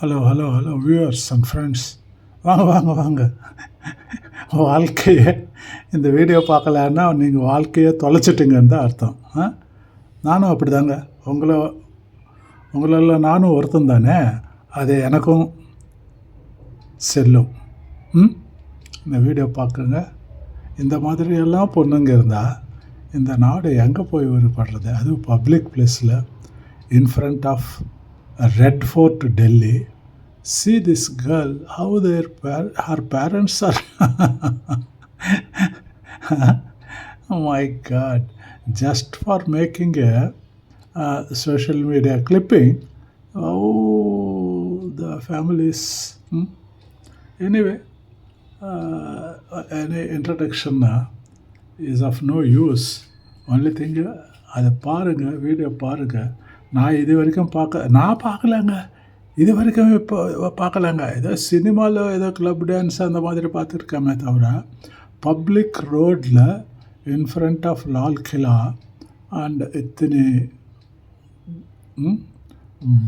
Hello hello hello viewers and friends வாங்க வாங்க வாங்க. வாழ்க்கையை இந்த வீடியோ பார்க்கலன்னா நீங்கள் வாழ்க்கையை தொலைச்சிட்டிங்கன்னு தான் அர்த்தம். ஆ? நானும் அப்படி தாங்க உங்களை உங்களெல்லாம் நானும் ஒருத்தன் தானே. அது எனக்கும் செல்லும். ம்? இந்த வீடியோ பார்க்குங்க. இந்த மாதிரியெல்லாம் பொண்ணுங்க இருந்தால் இந்த நாடு எங்கே போய் உருப்படுறது? அதுவும் பப்ளிக் பிளேஸில் in front of Red Fort Delhi see this girl how their par- her parents are oh my god just for making a uh, social media clipping oh the families hmm? anyway uh, any introduction uh, is of no use only thing அதை பாருங்கள் video பாருங்கள் நான் இது வரைக்கும் பார்க்க நான் பார்க்கலங்க. இது வரைக்கும் இப்போ பார்க்கலாங்க. ஏதோ சினிமாவில் ஏதோ கிளப் டான்ஸ் அந்த மாதிரி பார்த்துருக்கோமே தவிர பப்ளிக் ரோடில் in front of Lal Qila and இத்தனை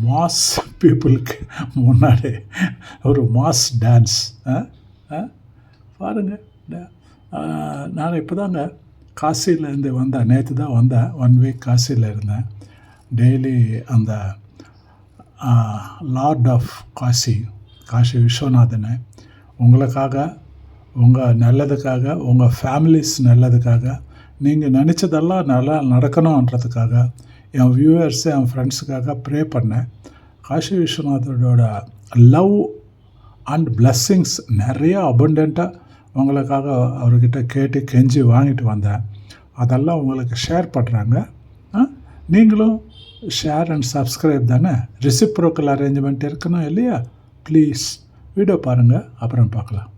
மாஸ் பீப்புளுக்கு முன்னாடி ஒரு மாஸ் டான்ஸ் பாருங்கள் நான் இப்போ தாங்க காசியிலேருந்து வந்தேன். நேற்று தான் வந்தேன். ஒன் வீக் காசியில் இருந்தேன். டெய்லி அந்த லார்ட் ஆஃப் காசி காசி விஸ்வநாதனை உங்களுக்காக உங்கள் நல்லதுக்காக உங்கள் ஃபேமிலிஸ் நல்லதுக்காக நீங்கள் நினச்சதெல்லாம் நல்லா நடக்கணுன்றதுக்காக என் வியூவர்ஸு என் ஃப்ரெண்ட்ஸுக்காக ப்ரே பண்ணேன் காசி விஸ்வநாதனோட லவ் அண்ட் பிளஸ்ஸிங்ஸ் நிறைய அபண்டண்ட்டாக உங்களுக்காக அவர்கிட்ட கேட்டு கெஞ்சி வாங்கிட்டு வந்தேன் அதெல்லாம் உங்களுக்கு ஷேர் பண்ணுறாங்க நீங்களும் ஷேர் அண்ட் சப்ஸ்கிரைப் தானே? ரிசிப்ரோக்கல் அரேஞ்ச்மெண்ட் இருக்கணும் இல்லையா? ப்ளீஸ் வீடியோ பாருங்கள் அப்புறம் பார்க்கலாம்.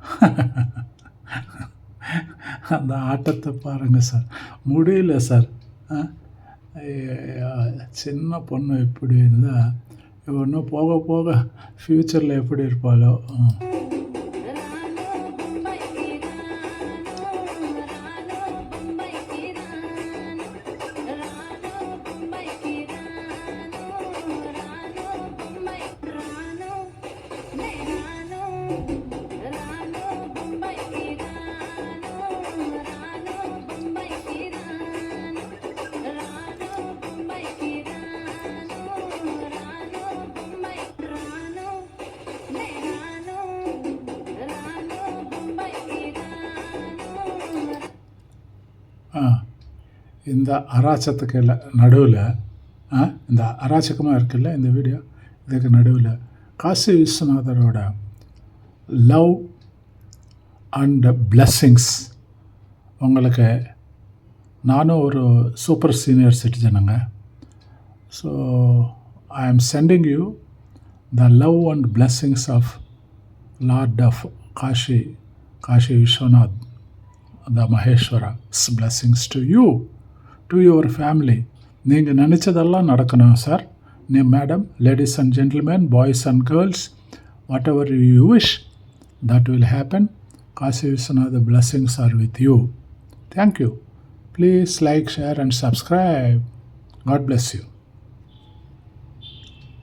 அந்த ஆட்டத்தை பாருங்கள் சார். முடியல சார். சின்ன பொண்ணு இப்படி இருந்தால் ஒன்றும் போக போக ஃப்யூச்சரில் எப்படி இருப்பாளோ? இந்த அராச்சத்துக்கு இல்லை நடுவில் இந்த அராச்சகமாக இருக்குல்ல இந்த வீடியோ? இதுக்கு நடுவில் காசி விஸ்வநாதரோட லவ் அண்ட் பிளஸ்ஸிங்ஸ் உங்களுக்கு. நானும் ஒரு super senior சிட்டிசனுங்க so I am sending you the love and blessings of lord of Kashi Kashi Vishwanath the Maheshwara's blessings to you to your family நீங்கள் நினச்சதெல்லாம் நடக்கணும் சார் நீ madam ladies and gentlemen boys and girls whatever you wish that will happen. Kasi Vishwanath, blessings are with you. Thank you. Please like, share, and subscribe. God bless you.